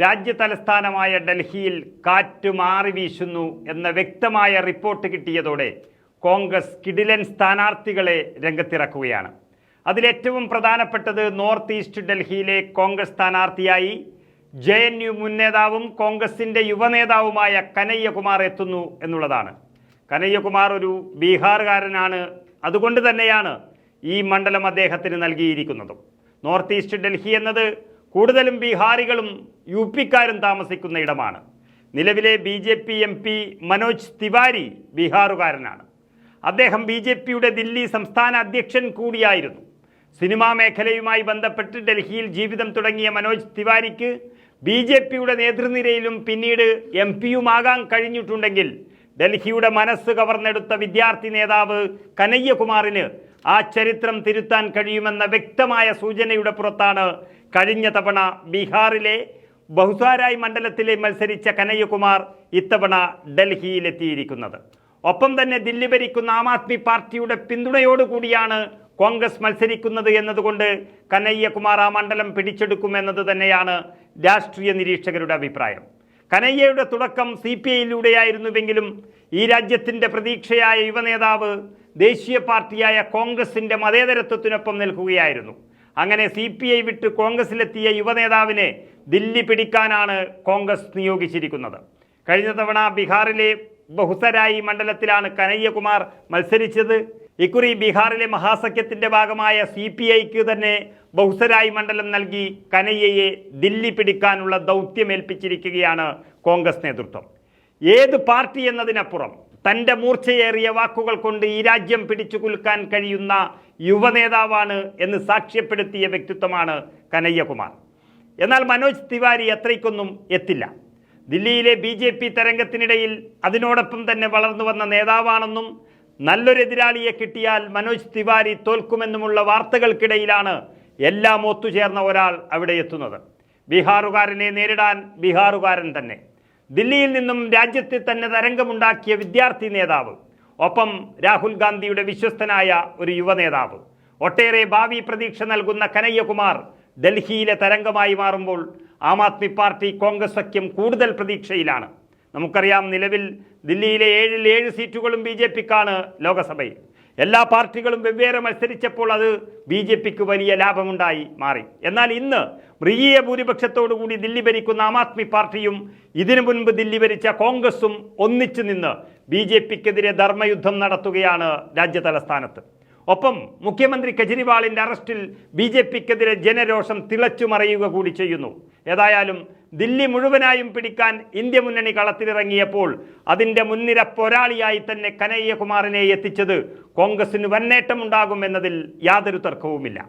രാജ്യ തലസ്ഥാനമായ ഡൽഹിയിൽ കാറ്റ് മാറി വീശുന്നു എന്ന വ്യക്തമായ റിപ്പോർട്ട് കിട്ടിയതോടെ കോൺഗ്രസ് കിഡിലൻ സ്ഥാനാർത്ഥികളെ രംഗത്തിറക്കുകയാണ്. അതിലേറ്റവും പ്രധാനപ്പെട്ടത് നോർത്ത് ഈസ്റ്റ് ഡൽഹിയിലെ കോൺഗ്രസ് സ്ഥാനാർത്ഥിയായി ജെ എൻ യു മുൻ നേതാവും കോൺഗ്രസിന്റെ യുവനേതാവുമായ കനയ്യകുമാർ എത്തുന്നു എന്നുള്ളതാണ്. കനയ്യകുമാർ ഒരു ബീഹാറുകാരനാണ് അതുകൊണ്ട് തന്നെയാണ് ഈ മണ്ഡലം അദ്ദേഹത്തിന് നൽകിയിരിക്കുന്നതും. നോർത്ത് ഈസ്റ്റ് ഡൽഹി എന്നത് കൂടുതലും ബീഹാറികളും യു പിക്കാരും താമസിക്കുന്ന ഇടമാണ്. നിലവിലെ B J P M P Manoj Tiwari ബീഹാറുകാരനാണ്. അദ്ദേഹം ബി ജെ പിയുടെ ദില്ലി സംസ്ഥാന അധ്യക്ഷൻ കൂടിയായിരുന്നു. സിനിമാ മേഖലയുമായി ബന്ധപ്പെട്ട് ഡൽഹിയിൽ ജീവിതം തുടങ്ങിയ മനോജ് തിവാരിക്ക് ബി ജെ പിയുടെ നേതൃനിരയിലും പിന്നീട് എം പിയുമാകാൻ കഴിഞ്ഞിട്ടുണ്ടെങ്കിൽ ഡൽഹിയുടെ മനസ്സ് കവർന്നെടുത്ത വിദ്യാർത്ഥി നേതാവ് കനയ്യകുമാറിന് ആ ചരിത്രം തിരുത്താൻ കഴിയുമെന്ന വ്യക്തമായ സൂചനയുടെ പുറത്താണ് കഴിഞ്ഞ തവണ ബീഹാറിലെ ബഹുസാരായ് മണ്ഡലത്തിലെ മത്സരിച്ച കനയ്യകുമാർ ഇത്തവണ ഡൽഹിയിലെത്തിയിരിക്കുന്നത്. ഒപ്പം തന്നെ ദില്ലി ഭരിക്കുന്ന ആം ആദ്മി പാർട്ടിയുടെ പിന്തുണയോടുകൂടിയാണ് കോൺഗ്രസ് മത്സരിക്കുന്നത് എന്നതുകൊണ്ട് കനയ്യകുമാർ ആ മണ്ഡലം പിടിച്ചെടുക്കുമെന്നത് തന്നെയാണ് രാഷ്ട്രീയ നിരീക്ഷകരുടെ അഭിപ്രായം. കനയ്യയുടെ തുടക്കം സി പി ഐയിലൂടെയായിരുന്നുവെങ്കിലും ഈ രാജ്യത്തിന്റെ പ്രതീക്ഷയായ യുവനേതാവ് ദേശീയ പാർട്ടിയായ കോൺഗ്രസിന്റെ മതേതരത്വത്തിനൊപ്പം നിൽക്കുകയായിരുന്നു. അങ്ങനെ സി പി ഐ വിട്ട് കോൺഗ്രസിലെത്തിയ യുവനേതാവിനെ ദില്ലി പിടിക്കാനാണ് കോൺഗ്രസ് നിയോഗിച്ചിരിക്കുന്നത്. കഴിഞ്ഞ തവണ ബീഹാറിലെ ബഹുസരായി മണ്ഡലത്തിലാണ് കനയ്യകുമാർ മത്സരിച്ചത്. ഇക്കുറി ബീഹാറിലെ മഹാസഖ്യത്തിന്റെ ഭാഗമായ സി പി ഐക്ക് തന്നെ ബഹുസരായി മണ്ഡലം നൽകി കനയ്യയെ ദില്ലി പിടിക്കാനുള്ള ദൗത്യമേൽപ്പിച്ചിരിക്കുകയാണ് കോൺഗ്രസ് നേതൃത്വം. ഏത് പാർട്ടി എന്നതിനപ്പുറം തന്റെ മൂർച്ചയേറിയ വാക്കുകൾ കൊണ്ട് ഈ രാജ്യം പിടിച്ചു കുലുക്കാൻ കഴിയുന്ന യുവനേതാവാണ് എന്ന് സാക്ഷ്യപ്പെടുത്തിയ വ്യക്തിത്വമാണ് കനയ്യകുമാർ. എന്നാൽ മനോജ് തിവാരി അത്രയ്ക്കൊന്നും എത്തില്ല. ദില്ലിയിലെ ബി ജെ പി തരംഗത്തിനിടയിൽ അതിനോടൊപ്പം തന്നെ വളർന്നു വന്ന നേതാവാണെന്നും നല്ലൊരു എതിരാളിയെ കിട്ടിയാൽ മനോജ് തിവാരി തോൽക്കുമെന്നുമുള്ള വാർത്തകൾക്കിടയിലാണ് എല്ലാം ഒത്തുചേർന്ന ഒരാൾ അവിടെ എത്തുന്നത്. ബീഹാറുകാരനെ നേരിടാൻ ബീഹാറുകാരൻ തന്നെ. ദില്ലിയിൽ നിന്നും രാജ്യത്തെ തന്നെ തരംഗമുണ്ടാക്കിയ വിദ്യാർത്ഥി നേതാവ് ഒപ്പം രാഹുൽ ഗാന്ധിയുടെ വിശ്വസ്തനായ ഒരു യുവ നേതാവ്. ഒട്ടേറെ ഭാവി പ്രതീക്ഷ നൽകുന്ന കനയ്യകുമാർ ഡൽഹിയിലെ തരംഗമായി മാറുമ്പോൾ ആം ആദ്മി പാർട്ടി കോൺഗ്രസ് സഖ്യം കൂടുതൽ പ്രതീക്ഷയിലാണ്. നമുക്കറിയാം നിലവിൽ ദില്ലിയിലെ ഏഴിൽ ഏഴ് സീറ്റുകളും ബി ജെ പിക്കാണ് ലോകസഭയിൽ. എല്ലാ പാർട്ടികളും വെവ്വേറെ മത്സരിച്ചപ്പോൾ അത് ബി ജെ പിക്ക് വലിയ ലാഭമുണ്ടായി മാറി. എന്നാൽ ഇന്ന് മൃഗീയ ഭൂരിപക്ഷത്തോടുകൂടി ദില്ലി ഭരിക്കുന്ന ആം ആദ്മി പാർട്ടിയും ഇതിനു മുൻപ് ദില്ലി ഭരിച്ച കോൺഗ്രസും ഒന്നിച്ചു നിന്ന് ബി ജെ പിക്കെതിരെ ധർമ്മയുദ്ധം നടത്തുകയാണ് രാജ്യ തലസ്ഥാനത്ത് ഒപ്പം മുഖ്യമന്ത്രി കെജ്രിവാളിന്റെ അറസ്റ്റിൽ ബി ജെ പിക്കെതിരെ ജനരോഷം തിളച്ചു മറയുക കൂടി ചെയ്യുന്നു. ഏതായാലും ദില്ലി മുഴുവനായും പിടിക്കാൻ ഇന്ത്യ മുന്നണി കളത്തിലിറങ്ങിയപ്പോൾ അതിന്റെ മുൻനിര പോരാളിയായി തന്നെ കനയ്യകുമാറിനെ എത്തിച്ചത് കോൺഗ്രസിന് വന്നേറ്റമുണ്ടാകുമെന്നതിൽ യാതൊരു തർക്കവുമില്ല.